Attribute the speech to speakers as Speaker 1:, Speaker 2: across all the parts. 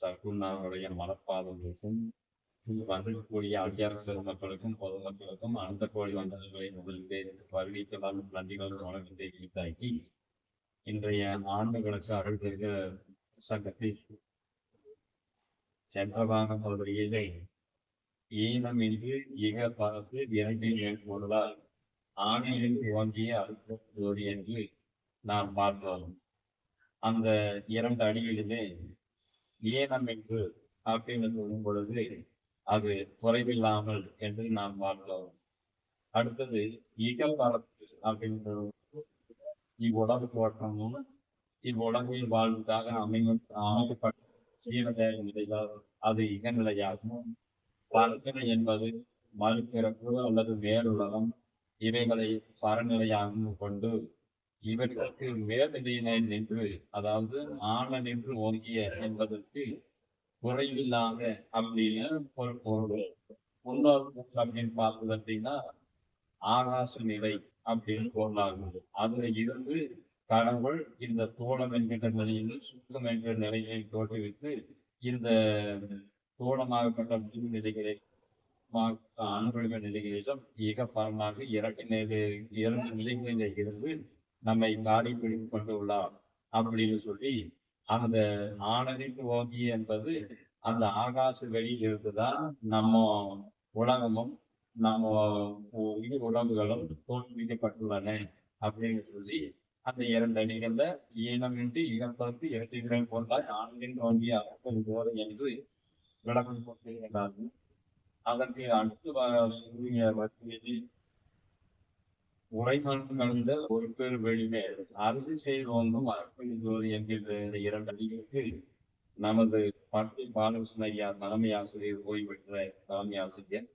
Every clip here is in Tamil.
Speaker 1: சர்க்குன்னாருடைய மனப்பாதங்களுக்கும் வந்திருக்கக்கூடிய அடியார் மக்களுக்கும் பொதுமக்களுக்கும் அந்த கோழி வந்தவர்களை முதலிலே வருகைத்தலால் நன்றிகளும் வணக்கம் தெரிவித்தாக்கி இன்றைய ஆண்டுகளுக்கு அருள் பெருக சங்கத்தில் சென்ற பகுதியிலே ஈனம் ஈனமின்றி இக பார்த்து இரண்டில் மேற்கொள்ளால் ஆணையில் துவங்கிய அருள் என்று நாம் பார்த்தோம் அந்த இரண்டு அடிகளிலே ஈனம் என்று அப்படின்னு சொல்லும் பொழுது அது குறைவில்லாமல் என்று நாம் பார்த்தோம் அடுத்தது இகழ்காலத்து அப்படின்ற இவ்வுலகு தோற்றமும் இவ்வுலகில் வாழ்வுக்காக அமையும் அமைக்கப்பட்ட சீனதேக நிலையால் அது இகநிலையாகும் பரநிலை என்பது மறுபிறப்பு அல்லது மேலுலகம் இவைகளை பரநிலையாகவும் கொண்டு இவர்களுக்கு மேல்நிலையினை நின்று அதாவது ஆன நின்று ஓங்கிய என்பதற்கு குறைவில்லாத அப்படின்னு ஒரு பொருள். முன்னோர் அப்படின்னு பார்த்தது அப்படின்னா ஆகாச நிலை அப்படின்னு பொருளாகும் அதுல இருந்து கடவுள் இந்த தோளம் என்கின்ற நிலையில் சுத்தம் என்ற நிலையை தோற்றுவித்து இந்த தோளமாகப்பட்ட நிலைகளை அனுபவ நிலைகளிலும் ஏகப்பரமாக இரண்டு நிலை இரண்டு நிலைகளிலே இருந்து நம்மை காடி பிடித்து கொண்டுள்ளார் அப்படின்னு சொல்லி அந்த ஆனதிக்கு ஓங்கி என்பது அந்த ஆகாச வெளியில் இருந்துதான் நம்ம உலகமும் நம்ம உயிர் உடம்புகளும் தோல்விக்கப்பட்டுள்ளன அப்படின்னு சொல்லி அந்த இரண்டு அணிகள்ல ஈனமின்றி இகழ்படுத்தி இரட்டிகிறேன் கொண்டால் ஆனதின் தோன்றிய அவர்கள் போதை என்று விளக்கம் கொண்டிருக்கிறார்கள் அதற்கு அடுத்து வசதி உரைமண் கலந்த ஒரு பேர் வெளிமே அரசு செய்தோன்றும் அர்ப்பணி ஜோதி என்கின்ற இந்த இரண்டு அணிகளுக்கு நமது பட்டி பாலகிருஷ்ண ஐயா தலைமை ஆசிரியர் ஓய்வு பெற்ற தலைமை ஆசிரியர்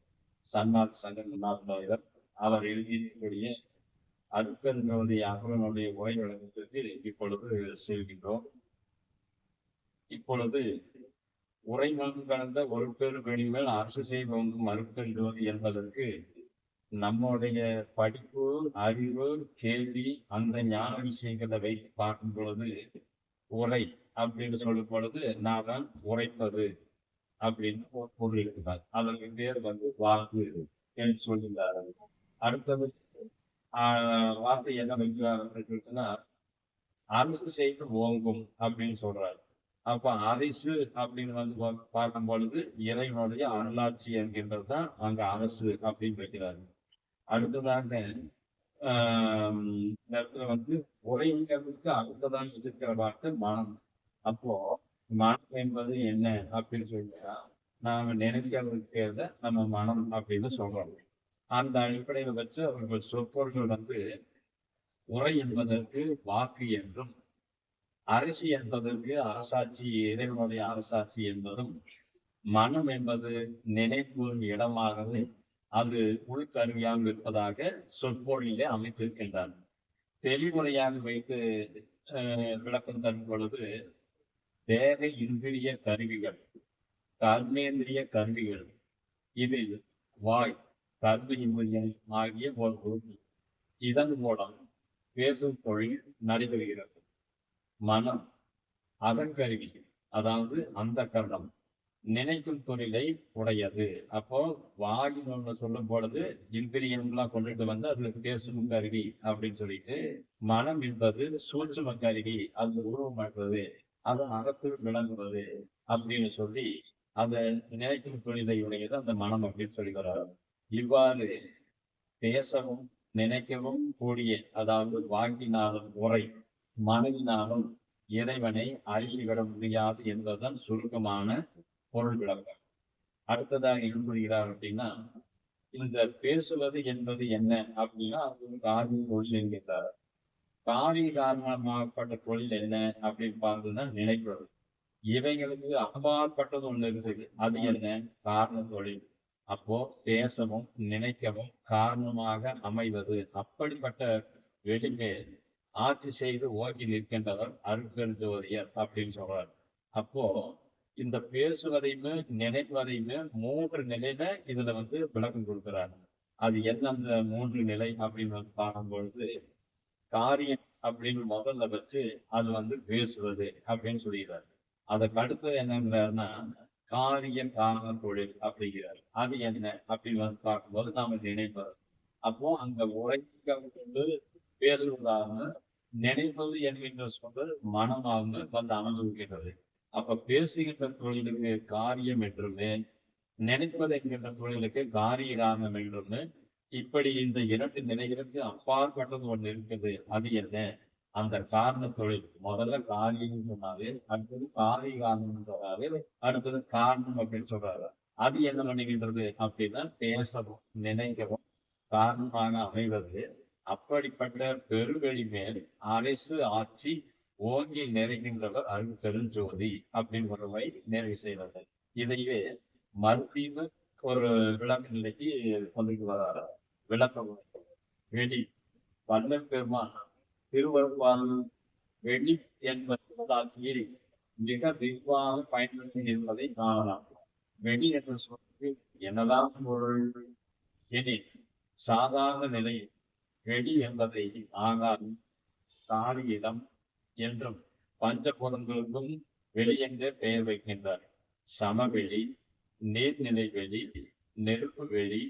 Speaker 1: சன்னார் சங்க முன்னாள் அவர் எழுதியிருக்கக்கூடிய அருக்கன் ஜோதி அகவனுடைய உரை வழக்கத்திற்கு இப்பொழுது செல்கின்றோம். இப்பொழுது உரைமண் கலந்த ஒரு பேர் வெளிமேல் அரசு செய்தோன்றும் அருக்கன் ஜோதி என்பதற்கு நம்முடைய படிப்பு அறிவு கேள்வி அந்த ஞான விஷயங்களை வைத்து பார்க்கும் பொழுது உரை அப்படின்னு சொல்லும் பொழுது நாம உரைப்பது அப்படின்னு ஒரு பொருள் இருக்கிறார் அதற்கு பேர் வந்து வாக்கு என்று சொல்லியிருந்தார் அடுத்தது வார்த்தை என்ன வைக்கிறார் அரசு செய்து ஓங்கும் அப்படின்னு சொல்றாரு. அப்ப அரசு அப்படின்னு வந்து பார்க்கும் பொழுது இறைவனுடைய அருளாட்சி என்கின்றது தான் அங்க அரசு அப்படின்னு வைக்கிறாரு அடுத்ததாக இந்த இடத்துல வந்து உரைங்கிறதுக்கு அடுத்ததான் வச்சிருக்கிற வார்த்தை மனம். அப்போ மனம் என்பது என்ன அப்படின்னு சொல்லிட்டா நாம நினைக்கிறத நம்ம மனம் அப்படின்னு சொல்றோம். அந்த அடிப்படையில வச்சு அவர்கள் சொற்பொருள்கள் வந்து உரை என்பதற்கு வாக்கு என்றும் அரசி என்பதற்கு அரசாட்சி இறைவனுடைய அரசாட்சி என்பதும் மனம் என்பது நினைப்பு இடமாகவே அது உள்கருவியாக இருப்பதாக சொற்பொழிலே அமைத்திருக்கின்றார். தெளிவுரையாக வைத்து விளக்கம் தரும் பொழுது தேக இந்திரிய கருவிகள் கர்மேந்திரிய கருவிகள் இதில் வாய் கர்ம இந்திரியம் ஆகிய ஒரு இதன் மூலம் பேசும் தொழில் நடைபெறுகிறது. மனம் அதன் கருவி அதாவது அந்த கரணம் நினைக்கும் தொழிலை உடையது. அப்போ வாயின் ஒன்று சொல்லும் பொழுது இந்திரியம்லாம் கொண்டுட்டு வந்து அதுல பேசும் கருவி அப்படின்னு சொல்லிட்டு மனம் என்பது சூட்சம கருவி அது உருவமாக்குறது அது அகத்தில் விளங்குவது அப்படின்னு சொல்லி அந்த நினைக்கும் தொழிலை உடையது அந்த மனம் அப்படின்னு சொல்லி வர்றாரு இவ்வாறு பேசவும் நினைக்கவும் கூடிய அதாவது வாங்கினாலும் உரை மனதினாலும் இறைவனை அறிவிவிட முடியாது என்பதுதான் சுருக்கமான பொருள் விளக்கம். அடுத்ததாக என்ன கூறுகிறார் அப்படின்னா இந்த பேசுவது என்பது என்ன அப்படின்னா அது ஒரு காரிய தொழில் என்கின்றார் காரிய காரணமாகப்பட்ட தொழில் என்ன அப்படின்னு பார்த்ததுன்னா நினைக்கிறது இவைகளுக்கு அப்பாற்பட்டது ஒண்ணு இருக்குது. அது என்ன? காரண தொழில். அப்போ பேசவும் நினைக்கவும் காரணமாக அமைவது. அப்படிப்பட்ட வெளிமே ஆட்சி செய்து ஓங்கி நிற்கின்றவர் அருட்பெருஞ்சோதியர் அப்படின்னு சொல்றார். அப்போ இந்த பேசுவதையுமே நினைப்பதையுமே மூன்று நிலையில இதுல வந்து விளக்கம் கொடுக்கிறார். அது என்ன அந்த மூன்று நிலை அப்படின்னு பார்க்கும் பார்க்கும்பொழுது காரியம் அப்படின்னு முதல்ல வச்சு அது வந்து பேசுவது அப்படின்னு சொல்லிடுறாரு அதுக்கு அடுத்தது என்னங்கிறாருன்னா காரியம் காரண தொழில் அப்படிங்கிறார். அது என்ன அப்படின்னு வந்து பார்க்கும்போது நாம நினைப்பது. அப்போ அந்த உரைக்க கொண்டு பேசுவதாக நினைப்பது என்கின்ற சொல் மனமாக வந்து கேட்டது அப்ப பேசுகின்ற தொழிலுக்கு காரியம் என்றுமே நினைப்பதைகின்ற தொழிலுக்கு காரிய காரணம் என்றுமே இப்படி இந்த இரண்டு நிலைகளுக்கு அப்பாற்பட்டது ஒண்ணு இருக்குது. அது என்ன? அந்த காரண தொழில். முதல்ல காரியம் சொன்னாரு அடுத்தது காரிய காரணம் சொல்றாரு அடுத்தது காரணம் அப்படின்னு சொல்றாரு. அது என்ன பண்ணுகின்றது அப்படின்னா பேசவும் நினைக்கவும் காரணமாக அமைவது அப்படிப்பட்ட பெருவெளி மேல் அரசு ஆட்சி ஓங்கி நிறைகின்றவர் அருள் பெருஞ்சோதி அப்படின்னு ஒரு வை நிறைவு செய்வார்கள் இதையே மறுபடியும் ஒரு விளக்க நிலைக்கு கொண்டுட்டு வர விளக்கம் வெளி வல்லல் பெருமான். திருவருப்பால் வெளி என்பதால் மிக விரிவாக பயன்படுத்தி இருப்பதை காணலாம். வெளி என்ற சொல்லுக்கு என்னதான் பொருள்? எனில் சாதாரண நிலையில் வெளி என்பதை ஆகாது காரியிடம் என்றும் பஞ்சபூதங்களுக்கும் வெளி பெயர் வைக்கின்றார். சமவெளி நீர்நிலை வெளி நெருப்பு வெளி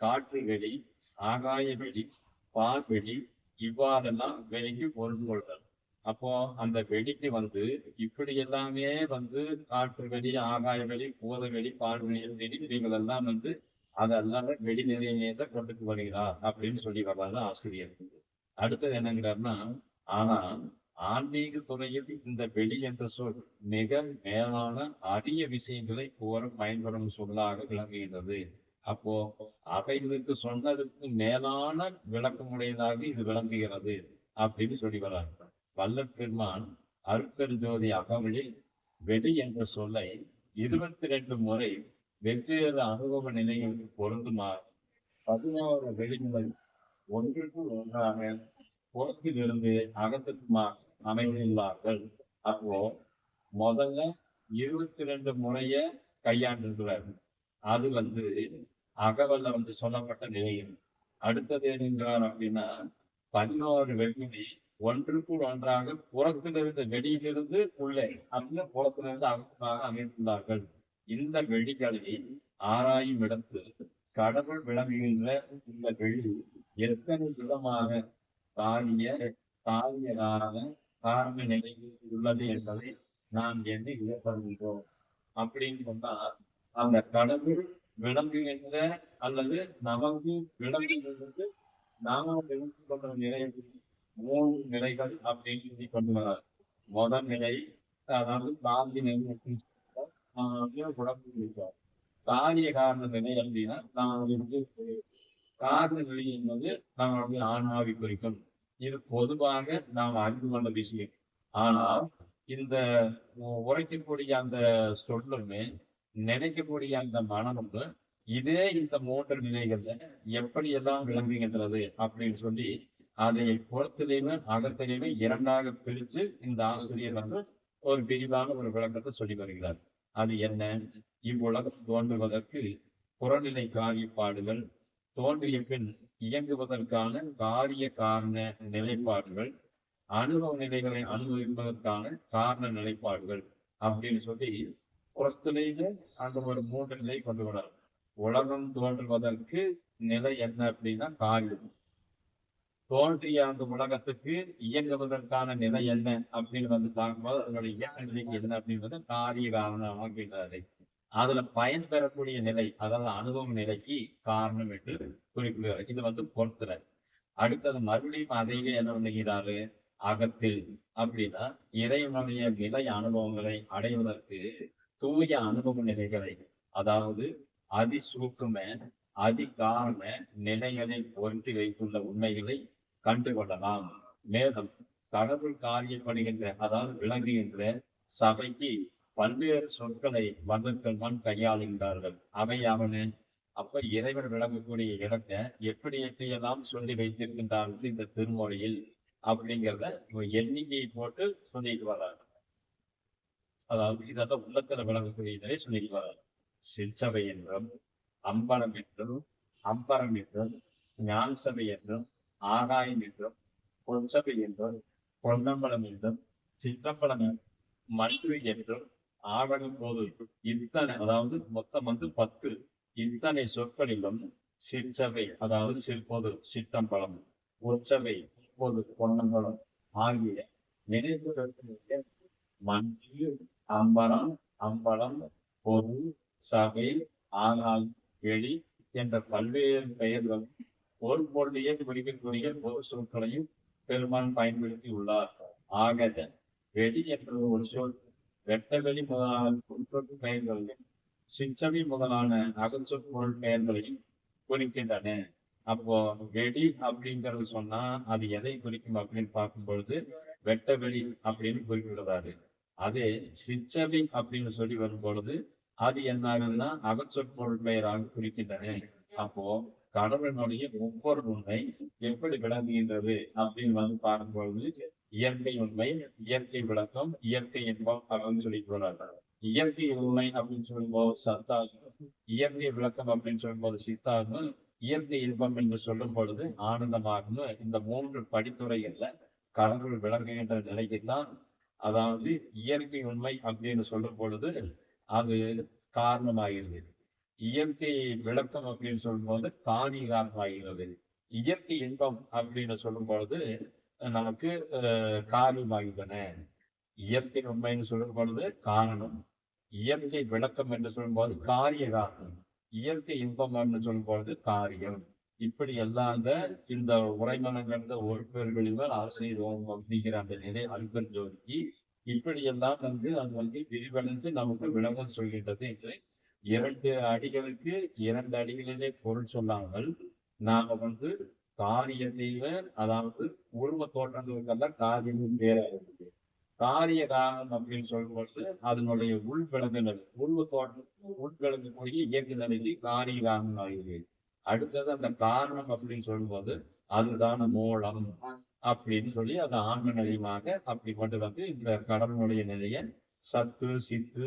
Speaker 1: காற்று வெளி ஆகாய வெளி பார்வெளி இவ்வாறெல்லாம் வெளிக்கு பொருள் கொள்தல் அப்போ அந்த வெடிக்கு வந்து இப்படி எல்லாமே வந்து காற்று வெடி ஆகாய வெளி பூத வெளி பால்வெளி வெளி இவைகள் எல்லாம் வந்து அதெல்லாம் வெளி தான் கொண்டுக்கு வருகிறார் அப்படின்னு சொல்லி வர்றாரு ஆசிரியர் அடுத்தது என்னங்கிறாருன்னா ஆனா ஆன்மீக துறையில் இந்த வெளி என்ற சொல் மிக மேலான அரிய விஷயங்களை கூற பயன்படும் சொல்லாக விளங்குகின்றது. அப்போ அவைகளுக்கு சொன்னதுக்கு மேலான விளக்கமுடையதாக இது விளங்குகிறது அப்படின்னு சொல்லி வர்றாங்க வல்லற் பெருமான் அருட்பெருஞ்சோதி அகவழி வெடி என்ற சொல்லை இருபத்தி ரெண்டு முறை வெவ்வேறு அனுபவ நிலைகளுக்கு பொருந்துமாறு பதினோரு வெளிமுறை ஒன்றுக்கு ஒன்றாக புறத்திலிருந்து அகத்துக்குமாக அமைந்துள்ளார்கள். அப்போ முதல்ல இருபத்தி ரெண்டு முறைய கையாண்டிருக்கிறார் அது வந்து அகவல்ல வந்து சொல்லப்பட்ட நிலையில் அடுத்தது என்றார் அப்படின்னா பதினோரு வெளிமுறை ஒன்றுக்குள் ஒன்றாக புறத்திலிருந்து வெளியிலிருந்து உள்ளே அந்த புறத்திலிருந்து அகத்துமாக அமைந்துள்ளார்கள் இந்த வெளிகளை ஆராயும் இடத்து கடவுள் விளங்குகின்ற இந்த வெளி எத்தனை விதமாக காரிய காரியகாரண காரண நிலையில் உள்ளது என்பதை நாம் எண்ணி வியப்படுகின்றோம் அப்படின்னு சொன்னா அந்த கடவுள் விளங்குகின்ற அல்லது நமக்கு விளங்குகின்றது நாம விளங்கி கொண்ட நிலை மூணு நிலைகள் அப்படின்னு சொல்லி கொண்டு வரார் முதல் நிலை அதாவது காந்தி நிலை அப்படின்னு காரிய காரண நிலை அப்படின்னா நாம் வந்து காரண நிலை என்பது நம்மளுடைய ஆன்மாவை குறிக்கும். இது பொதுவாக நாம் அறிந்து கொண்ட விஷயம். ஆனால் இந்த உரைக்கக்கூடிய அந்த சொல்லுமே நினைக்கக்கூடிய அந்த மனமும் இதே இந்த மூன்று நிலைகள்ல எப்படி எல்லாம் விளங்குகின்றது அப்படின்னு சொல்லி அதை புறத்திலேயுமே அகத்திலையுமே இரண்டாக பிரித்து இந்த ஆசிரியர் வந்து ஒரு விரிவான ஒரு விளக்கத்தை சொல்லி வருகிறார். அது என்ன? இவ்வுலகம் தோன்றுவதற்கு புறநிலை காரியப்பாடுகள் தோன்றிய பின் இயங்குவதற்கான காரிய காரண நிலைப்பாடுகள் அனுபவ நிலைகளை அனுபவிப்பதற்கான காரண நிலைப்பாடுகள் அப்படின்னு சொல்லி புறத்திலேயே அந்த ஒரு மூன்று நிலை கொண்டு வரார். உலகம் தோன்றுவதற்கு நிலை என்ன அப்படின்னா காரியம். தோன்றிய அந்த உலகத்துக்கு இயங்குவதற்கான நிலை என்ன அப்படின்னு வந்து பார்க்கும்போது அதனுடைய இயக்க நிலைக்கு என்ன அப்படின்றது காரிய காரணம் அப்படின்றாரு அதுல பயன் பெறக்கூடிய நிலை அதாவது அனுபவ நிலைக்கு காரணம் என்று குறிப்பிடுகிறார். இது வந்து பொறுத்துறாரு அடுத்தது மறுபடியும் அதையே என்ன பண்ணுகிறாரு? அகத்தில். அப்படின்னா இறைவனுடைய நிலை அனுபவங்களை அடைவதற்கு தூய அனுபவ நிலைகளை அதாவது அதி சூக்கும அதி காரண நிலைகளை ஒன்றி வைத்துள்ள உண்மைகளை கண்டுகொள்ளலாம். மேலும் கடவுள் காரியப்படுகின்ற அதாவது விளங்குகின்ற சபைக்கு பல்வேறு சொற்களை வர்ணக்கள் மண் கையாளுகின்றார்கள். அவை அவனு அப்ப இறைவன் விளங்கக்கூடிய இடத்தை எப்படி எப்படியெல்லாம் சொல்லி வைத்திருக்கின்றார்கள் இந்த திருமொழியில் அப்படிங்கிறத எண்ணிக்கையை போட்டு சொல்லிட்டு வர்றாங்க அதாவது இதெல்லாம் உள்ளத்துல விளங்கக்கூடியதை சொல்லிட்டு வர்றாங்க சிற்சபை என்றும் அம்பலம் என்றும் அம்பரம் என்றும் ஞான சபை என்றும் ஆகாயம் என்றும் பொன்சபை என்றும் பொன்னம்பலம் என்றும் சிற்றம்பலம் மன்று என்றும் ஆவணம் போது இத்தனை அதாவது மொத்தம் வந்து பத்து இத்தனை சொற்களிலும் சிற்றவை அதாவது சிற்போது சிற்றம்பலம் உற்சவை இப்போது பொன்னம்பலம் ஆகிய நினைவுகளுக்கு மஞ்சள் அம்பலம் அம்பலம் பொது சபை ஆனால் வெளி என்ற பல்வேறு பெயர்களும் ஒரு பொருளையே குறிக்கக்கூடிய பொது சொற்களையும் பெருமான் பயன்படுத்தி உள்ளார் ஆக வெளி என்ற ஒரு சொல் வெட்ட வெளி முதலான பொருட்கள் பெயர்களையும் சிச்சவி முதலான அகச்சொற் பொருள் பெயர்களையும் குறிக்கின்றன. அப்போ வெடி அப்படிங்கறது சொன்னா அது எதை குறிக்கும் அப்படின்னு பார்க்கும் பொழுது வெட்ட வெளி அப்படின்னு குறிப்பிடுறாரு. அதே சிச்சவி அப்படின்னு சொல்லி வரும் பொழுது அது என்ன ஆகுதுன்னா அகச்சொற் பொருள் பெயராக குறிக்கின்றன. அப்போ கடவுளினுடைய ஒவ்வொரு உண்மை எப்படி விளங்குகின்றது அப்படின்னு வந்து பார்க்கும்பொழுது இயற்கை உண்மை இயற்கை விளக்கம் இயற்கை இன்பம் அப்படின்னு சொல்லி சொல்றாங்க இயற்கை உண்மை அப்படின்னு சொல்லும்போது சத்தாகும் இயற்கை விளக்கம் அப்படின்னு சொல்லும்போது சித்தாகும் இயற்கை இன்பம் என்று சொல்லும் பொழுது ஆனந்தமாகும் இந்த மூன்று படித்துறைகள்ல கடவுள் விளங்குகின்ற நிலைக்குத்தான் அதாவது இயற்கை உண்மை அப்படின்னு சொல்லும் பொழுது அது காரணமாகிறது. இயற்கை விளக்கம் அப்படின்னு சொல்லும்போது காரிய காரணமாகிறது இயற்கை இன்பம் அப்படின்னு சொல்லும் பொழுது நமக்கு காரியமாகின்றன இயற்கை உண்மைன்னு சொல்லும் பொழுது காரணம் இயற்கை விளக்கம் என்று சொல்லும்போது காரிய காரணம் இயற்கை இன்பம் என்று சொல்லும் பொழுது காரியம். இப்படி எல்லாம் இந்த உரைமனங்கள்ந்த ஒரு ஆசிரியர் அப்படிங்கிற அந்த நிலை அல்பன் ஜோதிக்கு இப்படி எல்லாம் வந்து அது வந்து விரிவடைந்து நமக்கு விளங்கம் சொல்கின்றது என்று இரண்டு அடிகளுக்கு இரண்டு அடிகளிலே பொருள் சொல்லாமல் நாம வந்து காரிய காரியத்தையில அதாவது உருவ தோற்றங்களுக்கெல்லாம் காரியமும் பேரா இருக்குது காரிய காரணம் அப்படின்னு சொல்லும்போது அதனுடைய உள் நிலை உருவ தோற்றம் உள் விளங்கக்கூடிய இயற்கை நிலைக்கு காரிய காரணம் ஆகிறது அடுத்தது அந்த காரணம் அப்படின்னு சொல்லும்போது அதுதான் மூலம் அப்படின்னு சொல்லி அது ஆன்ம நிலையமாக அப்படி கொண்டு வந்து இந்த கடவுளுடைய நிலைய சத்து சித்து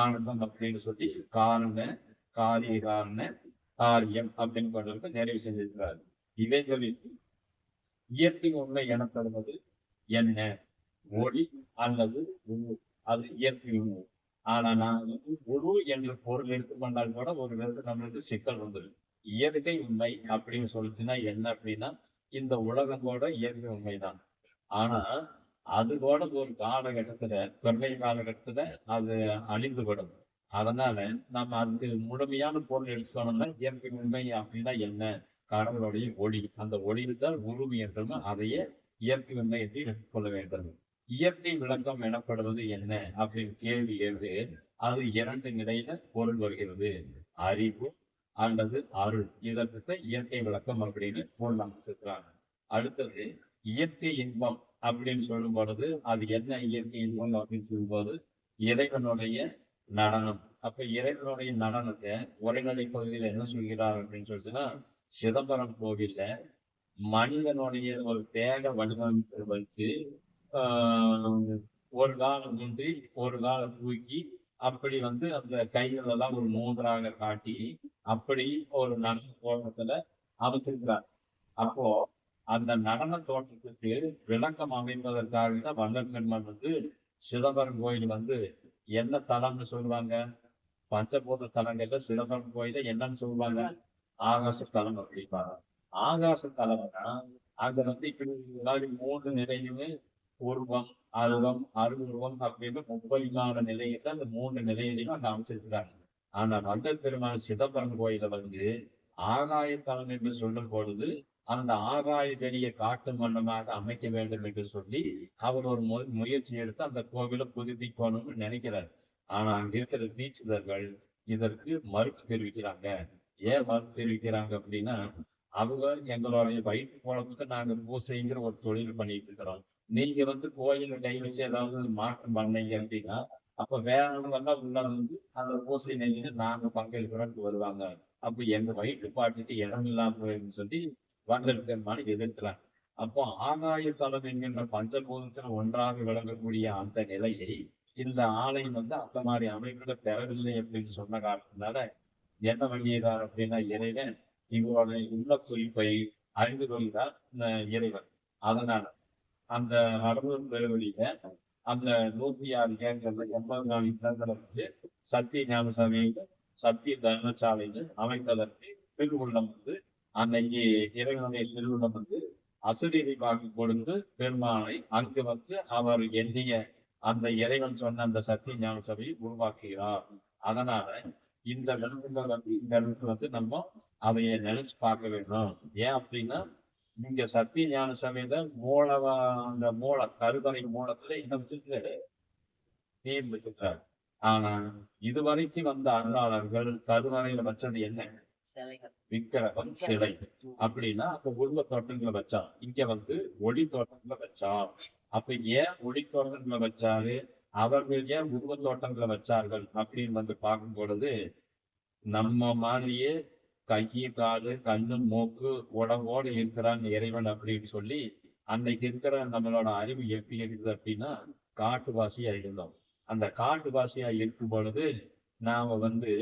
Speaker 1: ஆனந்தம் அப்படின்னு சொல்லி காரண காரிய காரண காரியம் அப்படின்னு கொண்டு வந்து நிறைவு செஞ்சிருக்கிறார். இவைகளில் இயற்கை உண்மை எனப்படுவது என்ன? ஒளி அல்லது உணவு. அது இயற்கை உணவு. ஆனா நான் வந்து உரு என்ற பொருள் எடுத்துக்கொண்டால் கூட ஒரு விதத்து நம்மளுக்கு சிக்கல் வந்துடும் இயற்கை உண்மை அப்படின்னு சொல்லிச்சுன்னா என்ன அப்படின்னா இந்த உலகம் கூட இயற்கை உண்மைதான். ஆனா அது கூட ஒரு காலகட்டத்துல பெருமை காலகட்டத்துல அது அழிந்து விடும் அதனால நம்ம அதுக்கு முழுமையான பொருள் எடுத்துக்கணும்னா இயற்கை உண்மை அப்படின்னா என்ன? கடவுளுடைய ஒளி அந்த ஒளியில் தான் உருவி என்றும் அதையே இயற்கை உண்மை என்று எடுத்துக்கொள்ள வேண்டும். இயற்கை விளக்கம் எனப்படுவது என்ன அப்படின்னு கேள்வி எழுது அது இரண்டு நிலையில பொருள் வருகிறது. அறிவு அல்லது அருள். இதற்கு இயற்கை விளக்கம் அப்படின்னு பொருள் அமைச்சிருக்கிறாங்க. அடுத்தது இயற்கை இன்பம் அப்படின்னு சொல்லும் பொழுது அது என்ன இயற்கை இன்பம் அப்படின்னு சொல்லும்போது இறைவனுடைய நடனம். அப்ப இறைவனுடைய நடனத்தை உரைநடை பகுதியில் என்ன சொல்கிறார் அப்படின்னு சொல்லிச்சுன்னா சிதம்பரம் கோவில்ல மனிதனுடைய ஒரு தேக வடிவமைப்பு வச்சு ஒரு காலம் ஊன்றி ஒரு காலம் தூக்கி அப்படி வந்து அந்த கைகள் எல்லாம் ஒரு மூன்றாக காட்டி அப்படி ஒரு நடன தோட்டத்துல அமைச்சிருக்கிறார். அப்போ அந்த நடன தோட்டத்துக்கு விளக்கம் அமைப்பதற்காக தான் வல்லன் வந்து சிதம்பரம் கோயில் வந்து என்ன தலம்னு சொல்லுவாங்க? பஞ்சபூத தலங்கள்ல சிதம்பரம் கோயில என்னன்னு சொல்லுவாங்க? ஆகாச தலம் அப்படிப்பாங்க ஆகாச தலம்னா அது வந்து இப்படி மூன்று நிலையுமே உருவம் அருவம் அருவுருவம் அப்படின்னு முப்பரிமாண நிலையத்தை அந்த மூன்று நிலையிலையும் அங்க அமைச்சிருக்கிறாங்க. ஆனா வந்தல் பெருமாள் சிதம்பரம் கோயில வந்து ஆகாய தலம் என்று சொல்லும் பொழுது அந்த ஆகாய வெளியை காட்டு மன்னமாக அமைக்க வேண்டும் என்று சொல்லி அவர் ஒரு முயற்சி எடுத்து அந்த கோவிலை புதுப்பிக்கணும்னு நினைக்கிறார். ஆனா அங்க இருக்கிற தீட்சிதர்கள் இதற்கு மறுப்பு தெரிவிக்கிறாங்க. ஏன் மறுத்து தெரிவிக்கிறாங்க அப்படின்னா அவங்க எங்களுடைய வயிற்று போனதுக்கு நாங்க பூசைங்கிற ஒரு தொழில் பண்ணிட்டு இருக்கிறோம். நீங்க வந்து கோயில கை வச்சு ஏதாவது மாற்றம் பண்ணீங்க அப்படின்னா அப்ப வேறவங்க உள்ள வந்து அந்த பூசை நெஞ்சு நாங்க பங்கேற்கிறோம் வருவாங்க. அப்ப எங்க வயிற்று பாட்டுக்கு இடம் இல்லாமல் சொல்லி சொல்லி வந்திருக்கிறமான எதிர்க்கிறாங்க. அப்போ ஆகாய தலம் என்கின்ற பஞ்சபூதத்தில் ஒன்றாக விளங்கக்கூடிய அந்த நிலையை இந்த ஆலயம் வந்து அந்த மாதிரி அமைப்புல பெறவில்லை அப்படின்னு சொன்ன காரணத்தினால என்ன பண்ணிடுறார் அப்படின்னா இறைவன் இவரோட உள்ள குறிப்பை அறிந்து கொள்கிறார் இறைவன். அதனால அந்த நடவு பெருவழியில அந்த நூத்தி ஆறு கேங்கர்ல எண்பது நாலு இடங்களை வந்து சத்திய ஞான சபையில சத்திய தர்மசாலையில் அமைத்ததற்கு திருவுள்ளம் வந்து அன்னைக்கு இறைவனுடைய திருவுள்ளம் வந்து அசுரீதி பாக்கு கொடுத்து பெருமானை அங்கு வந்து அவர் எண்ணிய அந்த இறைவன் சொன்ன அந்த சத்திய ஞான சபையை உருவாக்குகிறார். அதனால இந்த விளக்கங்கள் வந்து இந்த இடத்துல வந்து நம்ம அதைய நினைச்சு பார்க்க வேண்டும். ஏன் அப்படின்னா இங்க சத்திய ஞான சபையில மூலவா அந்த மூல கருவறை மூலத்துல என்ன வச்சிருக்காரு தீம் வச்சிருக்காரு ஆனா இதுவரைக்கும் வந்த அருளாளர்கள் கருவறையில வச்சது என்ன? விக்கிரகம் சிலை. அப்படின்னா அப்ப உருவ தோட்டங்களை வச்சான். இங்க வந்து ஒளி தோட்டங்களை வச்சான். அப்ப ஏன் ஒளி தோட்டங்களை வச்சாரு? அவர்கள் ஏன் உருவ தோட்டங்களை வச்சார்கள் அப்படின்னு வந்து பார்க்கும் பொழுது நம்ம மாதிரியே கையி காலு கண்ணு மூக்கு உடம்போடு இருக்கிறான் இறைவன் அப்படின்னு சொல்லி அன்னைக்கு இருக்கிற நம்மளோட அறிவு எப்படி இருக்குது அப்படின்னா காட்டுவாசியா இருந்தோம் அந்த காட்டுவாசியா இருக்கும் பொழுது நாம வந்து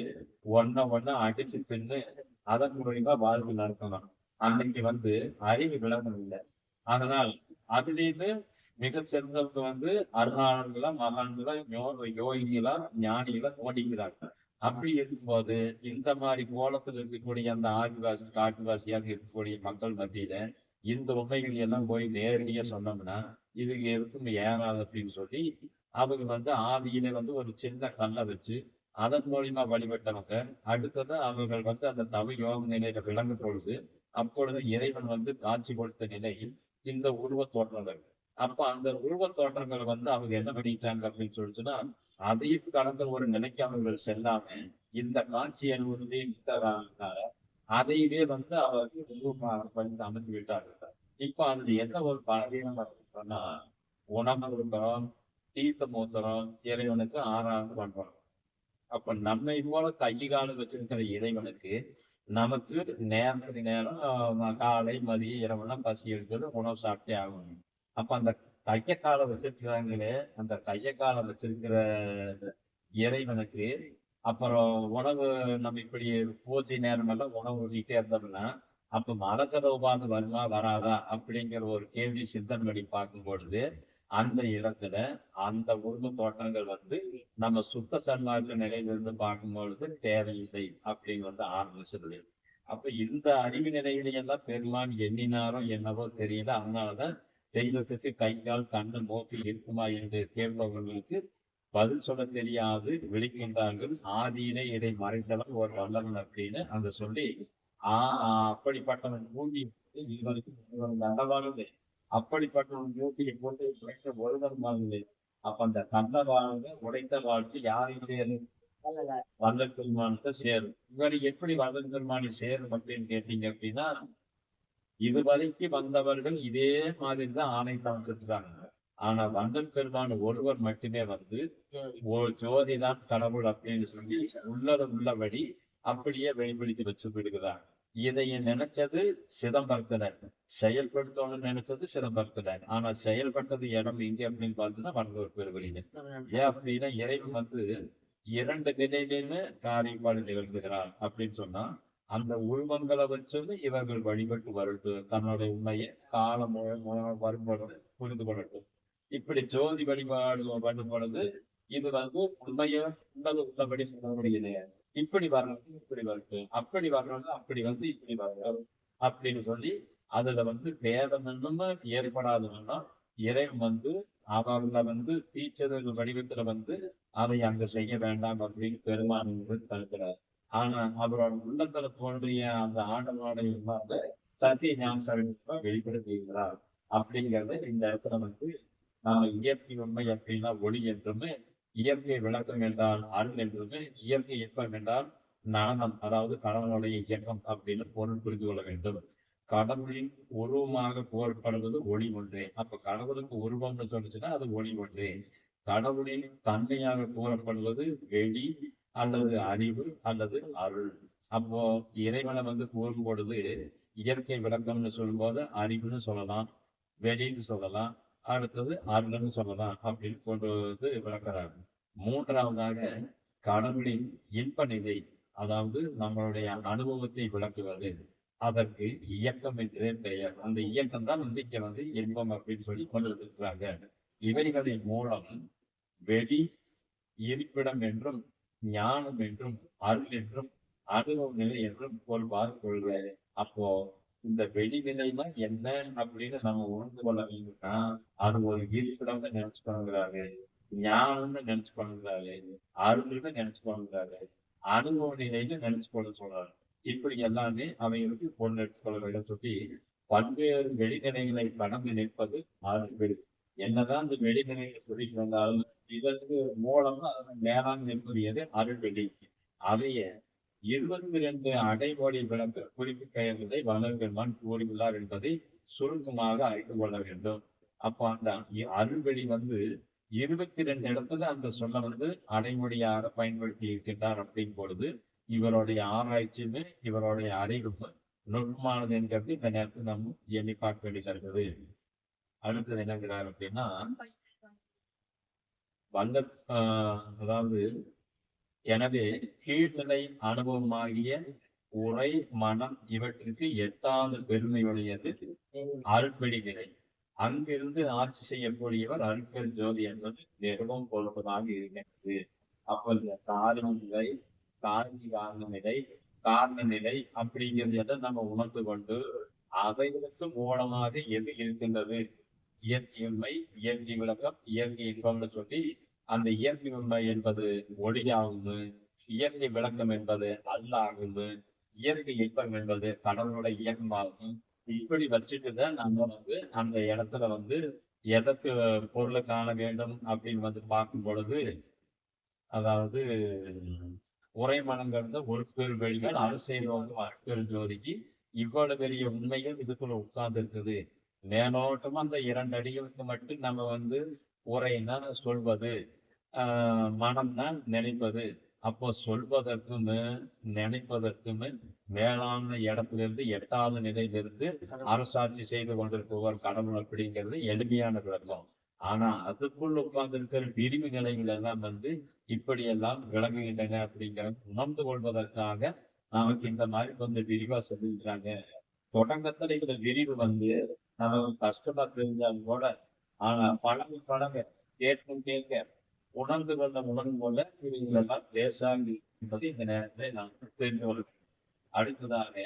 Speaker 1: ஒன்ன ஒன்ன அடிச்சு தின்னு அதன் மூலியமா வாழ்வு நடத்தணும். அன்னைக்கு வந்து அறிவு விளக்கம் இல்லை அதனால் அதுலேயுமே மிக சிறந்தவங்க வந்து அருணாளர்களா மகான்களா யோ- யோகிகளா ஞானிகளா தோண்டிக்கிறாங்க அப்படி இருக்கும்போது இந்த மாதிரி கோலத்துல இருக்கக்கூடிய அந்த ஆதிவாசி காட்டுவாசியாக இருக்கக்கூடிய மக்கள் மத்தியில இந்த உண்மைகள் எல்லாம் போய் நேரடியா சொன்னோம்னா இதுக்கு எதுக்கும் ஏறாது அப்படின்னு சொல்லி அவங்க வந்து ஆதியில வந்து ஒரு சின்ன கல்லை வச்சு அதன் மூலியமா வழிபட்டவங்க. அடுத்தது அவர்கள் வந்து அந்த தவ யோக நிலையில விளங்கும் பொழுது அப்பொழுது இறைவன் வந்து காட்சி கொடுத்த நிலையில் இந்த உருவத் தோற்றங்கள். அப்ப அந்த உருவத் தோற்றங்கள் வந்து அவங்க என்ன பண்ணிட்டாங்க அப்படின்னு சொல்லிச்சுன்னா அதையும் கடந்த ஒரு நிலைக்கு அவர்கள் செல்லாம இந்த காட்சி அனுபவத்தை விட்டதால அதையவே வந்து அவருக்கு உருவமாக பண்ணி அமைத்து விட்டார்கள். இப்ப அதுல என்ன ஒரு பலவீனம் சொன்னா உணவு தீர்த்த மூத்தரம் இறைவனுக்கு ஆறாவது பண்றோம். அப்ப நம்மை போல கை காலம் வச்சிருக்கிற இறைவனுக்கு நமக்கு நேரத்துக்கு நேரம் காலை மதியம் இரவெல்லாம் பசி எடுத்தது உணவு சாப்பிட்டே ஆகணும். அப்ப அந்த கையக்காலை வச்சிருக்கிறாங்களே அந்த கையக்காலை வச்சிருக்கிற இறைவனுக்கு அப்புறம் உணவு நம்ம இப்படி பூஜை நேரம் எல்லாம் உணவு ஊட்டிகிட்டே இருந்தோம்னா அப்ப மரசர உபாந்து வருமா வராதா அப்படிங்கிற ஒரு கேள்வி சிந்தனை பண்ணி பார்க்கும் பொழுது அந்த இடத்துல அந்த உருவ தோற்றங்கள் வந்து நம்ம சுத்த சன்மார்க்க நிலையிலிருந்து பார்க்கும் பொழுது தேவையில்லை அப்படின்னு வந்து ஆரம்பிச்சிருது. அப்ப இந்த அறிவு நிலையில எல்லாம் பெருமான் எண்ணினாரோ என்னவோ தெரியல. அதனாலதான் தெய்வத்துக்கு கை கால் கண்ணு மூக்கு இருக்குமா என்று கேட்பவர்களுக்கு பதில் சொல்ல தெரியாது. விழிக்கின்றார்கள். ஆதியிலே இதை மறைந்தவன் ஒரு வல்லவன் அப்படின்னு அங்க சொல்லி ஆஹ் அப்படிப்பட்டவன் மூடி இதுவரைக்கும் அப்படிப்பட்ட ஒரு ஜோதியை போட்டு உடைத்த ஒருவர் மாதிரி அப்ப அந்த கண்ட வாழ்வு உடைத்த வாழ்க்கை யாரை சேரும்?
Speaker 2: வள்ளலார்
Speaker 1: பெருமானத்தை சேரும். இவர் எப்படி வல்லல் பெருமானை சேரும் அப்படின்னு கேட்டீங்க அப்படின்னா இதுவரைக்கு வந்தவர்கள் இதே மாதிரி தான் ஆணை சமைச்சிருக்காங்க ஆனா வந்தன் பெருமான் ஒருவர் மட்டுமே வந்து
Speaker 2: ஜோதி
Speaker 1: ஜோதி தான் கடவுள் அப்படின்னு சொல்லி உள்ளத உள்ளபடி அப்படியே வெளிப்படுத்தி வச்சு விடுகிறார் இதைய நினைச்சது சிதம்பரத்தினர். செயல்படுத்தணும்னு நினைச்சது சிதம்பரத்தினர். ஆனா செயல்பட்டது இடம் எங்க அப்படின்னு பார்த்தீங்கன்னா வண்டலூர் பெருவெளியில. ஏன் அப்படின்னா இறைவன் வந்து இரண்டு நிலையிலுமே காரியப்பாடு நிகழ்த்துகிறார் அப்படின்னு சொன்னா அந்த உருவங்களை வச்சு இவர்கள் வழிபட்டு வரட்டும். தன்னுடைய உண்மையை காலம் வரும்பொழுது புரிந்து கொள்ளட்டும். இப்படி ஜோதி வழிபாடு வழிபடுறது இது வந்து உண்மையை? உள்ளது உள்ளபடி சொல்ல முடியல இப்படி வரணும் இப்படி வரட்டும் அப்படி வரணும் அப்படி வந்து இப்படி வரணும் அப்படின்னு சொல்லி அதுல வந்து பேதம் என்னும் ஏற்படாதவன்னா இறைவன் வந்து அவர்ல வந்து டீச்சர் வடிவத்துல வந்து அதை அங்க செய்ய வேண்டாம் அப்படின்னு பெருமான் தடுக்கிறார் ஆனா அவரோட உள்ளத்துல தோன்றிய அந்த ஆண்டவனோட சத்திய ஞாபகம் வெளிப்படுத்துகிறார். அப்படிங்கறத இந்த இடத்துல வந்து நாம இயற்கை உண்மை அப்படின்னா ஒளி என்றுமே இயற்கை விளக்கம் என்றால் அருள் என்பது இயற்கை இயக்கம் என்றால் நாணம் அதாவது கடவுளுடைய இயக்கம் அப்படின்னு பொருள் புரிந்து கொள்ள வேண்டும். கடவுளின் உருவமாக கூறப்படுவது ஒளி ஒன்றே. அப்ப கடவுளுக்கு உருவம்னு சொல்லுச்சுன்னா அது ஒளி ஒன்றே. கடவுளின் தன்மையாக கூறப்படுவது வெளி அல்லது அறிவு அல்லது அருள். அப்போ இறைவனை வந்து கூறும் பொழுது இயற்கை விளக்கம்னு சொல்லும்போது அறிவுன்னு சொல்லலாம் வெளின்னு சொல்லலாம். அடுத்தது அருள்னு சொல்லலாம் அப்படின்னு கொண்டு வந்து விளக்குறாரு. மூன்றாவதாக கடவுளின் இன்ப நிலை அதாவது நம்மளுடைய அனுபவத்தை விளக்குவது. அதற்கு இயக்கம் என்றே பெயர். அந்த இயக்கம் தான் வந்து இங்க வந்து இன்பம் அப்படின்னு சொல்லி கொண்டு வந்திருக்கிறாங்க இவைகளின் மூலம் வெளி இருப்பிடம் என்றும் ஞானம் என்றும் அருள் என்றும் அனுபவ நிலை என்றும் கொள்வார் கொள்வாரு அப்போ இந்த வெளிநிலைனா என்ன அப்படின்னு நம்ம உணர்ந்து கொள்ள வேண்டும்னா அது ஒரு இருப்பிடம் நினைச்சு பண்ணுறாரு ஞானம்னு நினைச்சு பண்ணுறாரு அருள்னு நினைச்சு பண்ணுகிறாரு அனுபவ நிலைன்னு நினைச்சு கொள்ள சொல்றாரு. இப்படி எல்லாமே அவைகளுக்கு பொண்ணு எடுத்துக்கொள்ள வேண்டும் சொல்லி பல்வேறு வெளிநிலைகளை கடந்து நிற்பது அருள் என்னதான் இந்த வெளிநிலைகளை சொல்லிட்டு வந்தாலும் இதற்கு மூலமா மேலாண் நிற்பது அருள் வெளி. அதைய இருபத்தி ரெண்டு அடைமொழி விளக்க குறிப்பிட்ட வளர்பெருமான் கூறியுள்ளார் என்பதை சுருக்கமாக அறிந்து கொள்ள வேண்டும். அப்ப அந்த அருள்வெளி வந்து இருபத்தி ரெண்டு இடத்துல அந்த சொல்ல வந்து அடைமொழியாக பயன்படுத்தி இருக்கின்றார் அப்படிங்கும் பொழுது இவருடைய ஆராய்ச்சியுமே இவருடைய அறிவும் நுட்பமானது என்கிறது. இந்த நேரத்தில் நம்ம எண்ணி பார்க்க வேண்டியதா இருக்குது. அடுத்தது என்னங்கிறார் அப்படின்னா வல்ல ஆஹ் அதாவது எனவே கீழ்நிலை அனுபவமாகிய உரை மனம் இவற்றிற்கு எட்டாவது பெருமையுடையது அருட்படி நிலை அங்கிருந்து ஆட்சி செய்யக்கூடியவர் அருட்பெரு ஜோதி என்பது நிறுவம் கொள்வதாக இருக்கிறது அப்போ இந்த காரண நிலை காரணி காரண நிலை காரண நிலை அப்படிங்கிறது நம்ம உணர்ந்து கொண்டு அவைகளுக்கு மூலமாக எது இருக்கின்றது? இயற்கை உண்மை இயற்கை விளக்கம் இயற்கை சொல்லி அந்த இயற்கை உண்மை என்பது ஒளியாகுது இயற்கை விளக்கம் என்பது அல்லாகுது இயற்கை இன்பம் என்பது கடவுளோட இயக்கமாகும். இப்படி வச்சுட்டு தான் நம்ம வந்து அந்த இடத்துல வந்து எதற்கு பொருளை காண வேண்டும் அப்படின்னு வந்து பார்க்கும் பொழுது அதாவது உரை உரைமனங்கிறத ஒரு பெரு வெளிகள் அரசியல் பெரு ஜோதிக்கு இவ்வளவு பெரிய உண்மைகள் இதுக்குள்ள உட்கார்ந்து இருக்குது மேலோட்டமா அந்த இரண்டு அடிகளுக்கு மட்டும் நம்ம வந்து உரைனா சொல்வது. ஆஹ் மனம்னா நினைப்பது. அப்போ சொல்வதற்குமே நினைப்பதற்குமே மேலான இடத்திலிருந்து எட்டாவது நிலையிலிருந்து அரசாட்சி செய்து கொண்டிருப்பவர் கடவுள் அப்படிங்கிறது எளிமையான விளக்கம். ஆனா அதுக்குள் உட்கார்ந்து இருக்கிற விரிவு நிலைகள் எல்லாம் வந்து இப்படி எல்லாம் விளங்குகின்றன அப்படிங்கிறத உணர்ந்து கொள்வதற்காக நமக்கு இந்த மாதிரி கொஞ்சம் விரிவா சொல்லிடுறாங்க தொடக்கத்துல இந்த விரிவு வந்து நமக்கு கஷ்டமா தெரிஞ்சாலும் கூட ஆனா பழக பழக கேட்கும் கேட்க உணர்ந்து கொண்ட உணர்ந்து போல இவைகளெல்லாம் தேசாங்கி என்பதை இந்த நேரத்தில் நாம் தெரிந்து கொள்ள அடுத்ததாக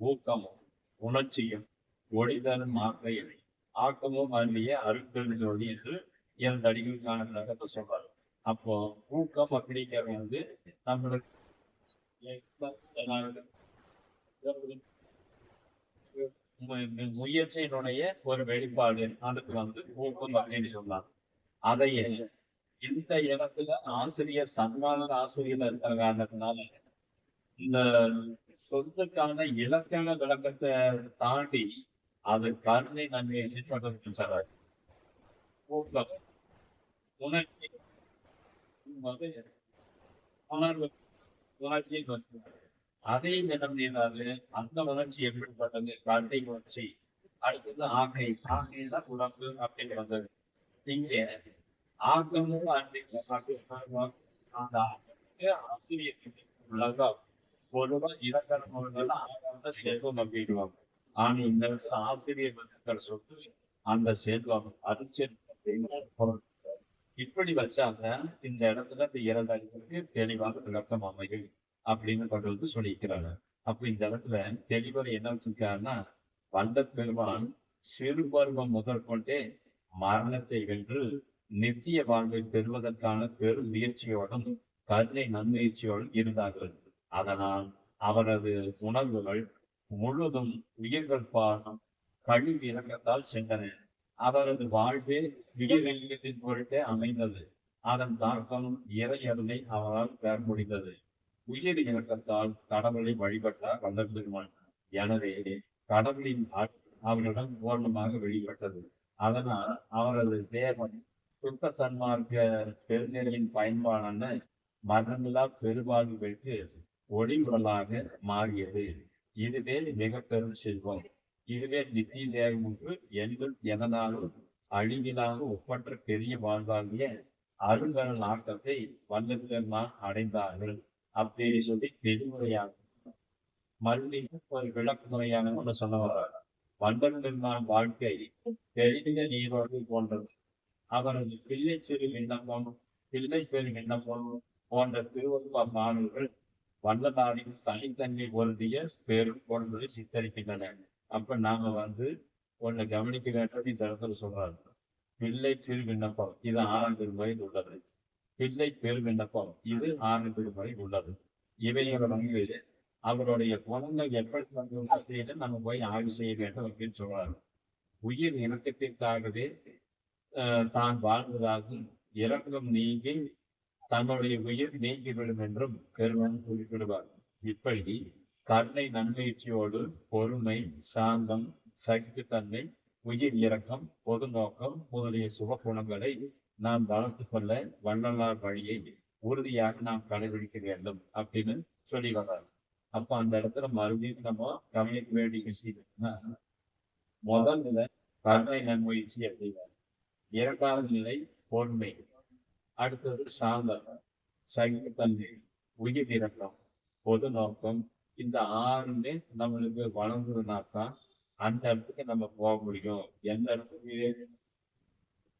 Speaker 1: ஊக்கமும் உணர்ச்சியும் ஒளிதரும் மாற்றையும் ஆக்கமும் அருளிய அருட்பெருஞ்சோதி என்று இரண்டு அடிகள் விளக்கத்தை சொல்றாரு அப்போ ஊக்கம் அப்படிங்கிறது வந்து நம்மளுக்கு முயற்சியினுடைய ஒரு வெளிப்பாடு அதுக்கு வந்து ஊக்கம் அப்படின்னு சொன்னாங்க. அதையே இந்த இடத்துல ஆசிரியர் சன்மான ஆசிரியர் இருக்கிற காரணத்தினால இந்த சொத்துக்கான இலக்கண விளக்கத்தை தாண்டி அது கருணை நன்மை பண்றதுக்கு சார் ஊக்கம் உணர்ச்சி. உணர்வு. உணர்ச்சியை அதையும் என்ன பண்ணியதாவது அந்த உணர்ச்சி எப்படிப்பட்டது கருணை வளர்ச்சி. அடுத்தது ஆகை. ஆகை தான் உடம்பு அப்படின்னு வந்தது இங்கே ஆக்கமும் அந்த ஆசிரியர் பொதுவா இலக்கணம் ஆகாத செல்வம் அப்படிடுவாங்க ஆனா இந்த இடத்துல ஆசிரியர் வந்து சொத்து அந்த செல்வம் அருட்செல்வம் இப்படி வச்சாங்க. இந்த இடத்துல இந்த இரண்டு அடிகளுக்கு தெளிவாக விளக்கம் அமையும் அப்படின்னு கொண்டு வந்து சொல்லியிருக்கிறாங்க. அப்ப இந்த இடத்துல தெளிவாக என்ன வச்சிருக்காருன்னா வந்த பெருமான் சிறு பருவம் கொண்டே மரணத்தை வென்று நித்திய வாழ்வை பெறுவதற்கான பெரும் முயற்சியோடும் கருணை நன்முயற்சியோடும் இருந்தார்கள். அதனால் அவரது உணர்வுகள் முழுவதும் உயிர்கள் பாடம் கழிவு இறக்கத்தால் சென்றன. அவரது வாழ்வே விடிவெளியத்தின் பொருட்டே அமைந்தது. அதன் தாக்கம் இறையருளை அவரால் பெற முடிந்தது. உயிர் இறக்கத்தால் கடவுளை வழிபட்டார் வல்லல் பெருமான் எனவே கடவுளின் அவரிடம் பூர்ணமாக வெளிப்பட்டது. அதனால் அவரது தேவன் சுத்த சன்மார்க்க பெருநிலையின் பயன்பாடான மரணமில்லா பெருவாழ்வு பெற்று ஒளிவுடலாக மாறியது. இதுவே மிக பெரும் செல்வம். இதுவே நித்திய தேவம் ஒன்று என்றும் எதனாலும் அழிவிலாக ஒப்பற்ற பெரிய வாழ்வாகிய அருங்கல் ஆட்டத்தை வல்லபெருமான் அடைந்தார்கள். அப்படின்னு சொல்லி பெருமுறையாக மறுபடியும் ஒரு விளக்குமுறையான ஒன்று சொன்ன வர்றார் வல்லபெருமான் வாழ்க்கை பெரிய நீரோடு போன்றது. அவரது பிள்ளை சிறு விண்ணப்பம் பிள்ளை பெரு விண்ணப்பம் போன்ற திருவருப்ப பாடல்கள் வல்லதாரின் தனித்தன்மை பொருந்திய பெரும் பொருள்களை சித்தரிக்கின்றன. அப்ப நாம வந்து ஒண்ணு கவனிக்க வேண்டியது இந்த இடத்துல சொல்றாரு. பிள்ளை சிறு விண்ணப்பம் இது ஆறாம் திருமுறையில் உள்ளது. பிள்ளை பெரு விண்ணப்பம். இது ஆறாம் திருமுறையில் உள்ளது. இவைகளை வந்து அவருடைய குணங்கள் எப்படி வந்து நம்ம போய் ஆய்வு செய்ய வேண்டும் அப்படின்னு சொல்றாரு. உயிர் இணக்கத்திற்காகவே தான் வாழ்வதாகவும் இறக்கம் நீங்கி தன்னுடைய உயிர் நீங்கிவிடும் என்றும் பெருமன் குறிப்பிடுவார். இப்படி கருணை நன்மைச்சியோடு பொறுமை சாந்தம் சகிப்புத்தன்மை உயிர் இரக்கம் பொது நோக்கம் முதலிய சுப குணங்களை நாம் வளர்த்து கொள்ள வள்ளலார் வழியை உறுதியாக நாம் கடைபிடிக்க வேண்டும் அப்படின்னு சொல்லி வர்றாரு. அப்ப அந்த இடத்துல மறுபடியும் நம்ம கவனிக்க வேண்டிய விஷயம் என்னன்னா, முதல் நிலை கருணை நன்முயற்சி அப்படிங்கிறார் இரண்டாவது நிலை பொறுமை அடுத்தது சாந்தம் சகிப்புத்தன்மை உயிர் இறக்கம் பொது நோக்கம் இந்த ஆறுமே நம்மளுக்கு வளர்ந்ததுனாத்தான் அந்த இடத்துக்கு நம்ம போக முடியும். எந்த இடத்துக்கு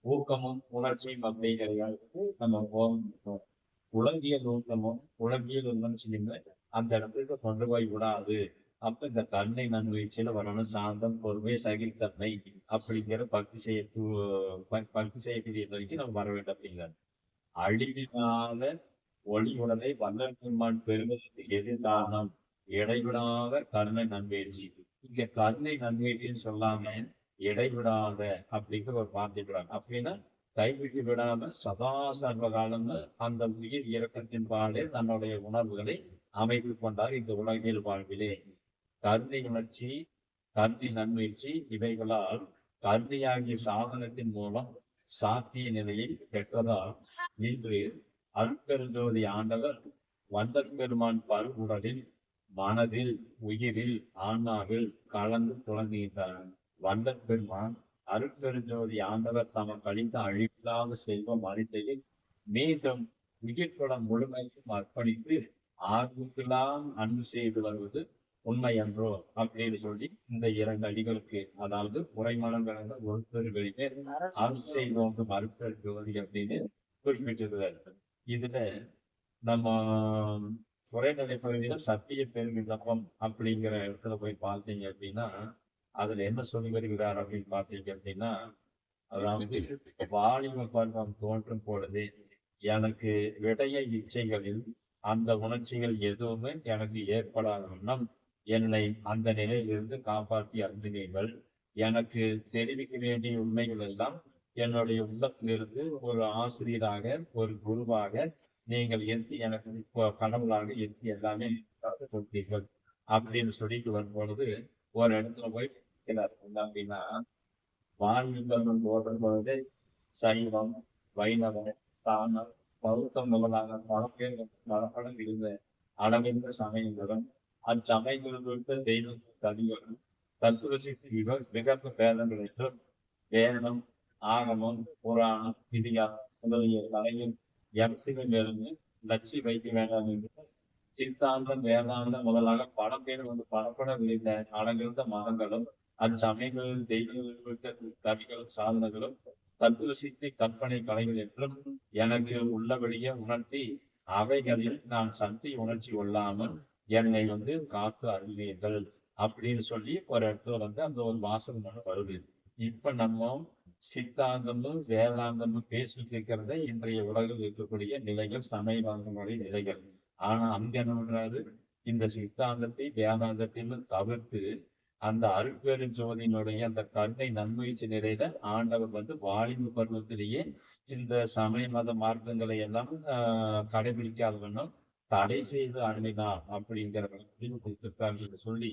Speaker 1: ஊக்கமும் உணர்ச்சியும் அப்படிங்கிறதுக்கு நம்ம போகணும் முடியும் உலகியல் ஊக்கமும் உலகியல் உணர்ச்சியுமே அந்த இடத்துக்கு கொண்டு போய் விடாது. அப்ப இந்த தன்னை நன்முயற்சியில வரணும். சாந்தம் பொறுமை சகித்தன்மை அப்படிங்கிற பக்தி செய்ய தூ- ப- பக்தி செய்யக்கூடிய நிலைக்கு நம்ம வர வேண்டும் அப்படிங்கிறார். அழிவினால ஒளி உடலை வல்லல் பெருமான் எது காரணம்? இடைவிடாத கருணை நன்முயற்சி இங்க கருணை நன்முயற்சின்னு சொல்லாம இடைவிடாத அப்படிங்கிற ஒரு வார்த்தை விடாங்க அப்படின்னா கைவிட்டு விடாம சதா சர்வ அந்த உயிர் இறக்கத்தின் பாடே தன்னுடைய உணர்வுகளை அமைத்து கொண்டார் இந்த உலகில் வாழ்விலே. கருணை உணர்ச்சி கருணை நன்முயற்சி இவைகளால் கருணையாகிய சாதனத்தின் மூலம் சாத்திய நிலையை பெற்றதால் இன்று அருட்பெருஞ்சோதி ஆண்டவர் வந்தன் பெருமான் பருவுடலில் மனதில் உயிரில் ஆன்மாவில் கலந்து தொடங்குகின்றார் வந்தற் பெருமான் அருட்பெருஞ்சோதி ஆண்டவர் தமக்கு அளித்த அழிப்பில்லாத செல்வம் அளித்தையில் மீண்டும் உயிர்ப்புடன் முழுமைக்கும் அர்ப்பணித்து ஆர்வத்தெல்லாம் அன்பு செய்து வருவது உண்மை என்றோ அப்படின்னு சொல்லி இந்த இரண்டு அடிகளுக்கு அதாவது உரைமலம் கடந்த ஒரு பெருவெளிமே அரசு செய்தோம் மறுப்பெடுக்குவது அப்படின்னு குறிப்பிட்டிருக்கிறார். இதுல நம்ம உரைநடை பகுதியில சத்திய பெருமிதப்பம் அப்படிங்கிற இடத்துல போய் பார்த்தீங்க அப்படின்னா அதுல என்ன சொல்லி வருகிறார் அப்படின்னு பார்த்தீங்க அப்படின்னா அதாவது வாலிப பருவம் தோன்றும் பொழுது எனக்கு விடைய இச்சைகளில் அந்த உணர்ச்சிகள் எதுவுமே எனக்கு ஏற்படாத வண்ணம் என்னை அந்த நிலையிலிருந்து காப்பாற்றி அருந்தினீர்கள். எனக்கு தெரிவிக்க வேண்டிய உண்மைகள் எல்லாம் என்னுடைய உள்ளத்திலிருந்து ஒரு ஆசிரியராக ஒரு குருவாக நீங்கள் எத்தி எனக்கு இப்போ கடவுளாக எத்தி எல்லாமே கொடுத்தீர்கள் அப்படின்னு சொல்லிட்டு வரும்பொழுது ஒரு இடத்துல போய் கேட்கிறார். என்ன அப்படின்னா வாழ்வின்பம் ஓடும் பொழுது சைவம் வைணவம் தானம் பௌத்தம் முதலாக பல பேர் இருந்த அளவிந்த சமயங்களும் அச்சமயங்களுக்கு தெய்வ கதிகளும் தத்துவசிகள் மிகப்ப பேதங்கள் என்றும் வேதம் ஆகமம் புராணம் இதிகாசம் முதலிய கலையில் எவற்றிலும் இருந்து லட்சி வைக்க வேண்டாம் என்று சித்தாந்தம் வேதாந்தம் முதலாக பல பேர் வந்து பரப்பட விளைந்த அடங்கிருந்த மதங்களும் அச்சமயங்களில் தெய்வங்களுக்கு கவிகளும் சாதனைகளும் தத்துவ சித்தி கற்பனை கலைகள் என்றும் எனக்கு உள்ளபடியே உணர்த்தி அவைகளில் நான் சந்தி உணர்ச்சி கொள்ளாமல் என்னை வந்து காத்து அறிவீர்கள் அப்படின்னு சொல்லி ஒரு இடத்துல வந்து அந்த ஒரு வாசகம் ஒன்று வருது. இப்ப நம்ம சித்தாந்தமும் வேதாந்தமும் பேசிட்டு இருக்கிறத இன்றைய உலகில் இருக்கக்கூடிய நிலைகள் சமயவாதங்களுடைய நிலைகள். ஆனா அங்க என்ன பண்றாரு? இந்த சித்தாந்தத்தை வேதாந்தத்தையும் தவிர்த்து அந்த அருட்பெரும் ஜோதியினுடைய அந்த கருணை நன்முயற்சி நிலையில ஆண்டவர் வந்து வாலிப பருவத்திலேயே இந்த சமய மத மார்க்கங்களை எல்லாம் கடைபிடிக்காதவனும் தடை செய்து அருளினார் அப்படிங்கிற வகையில் கொடுத்திருக்காங்க என்று சொல்லி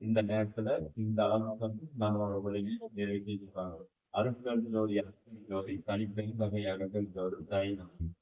Speaker 1: இந்த நேரத்துல இந்த அளவுக்கு வந்து நம்மளோட வழியை நிறைவேற்றிருக்காங்க அருட்பெரும் ஜோதி அருட்பெரும் ஜோதி தனிப்பெரும் வகை அகங்கள் ஜோதி தைனம்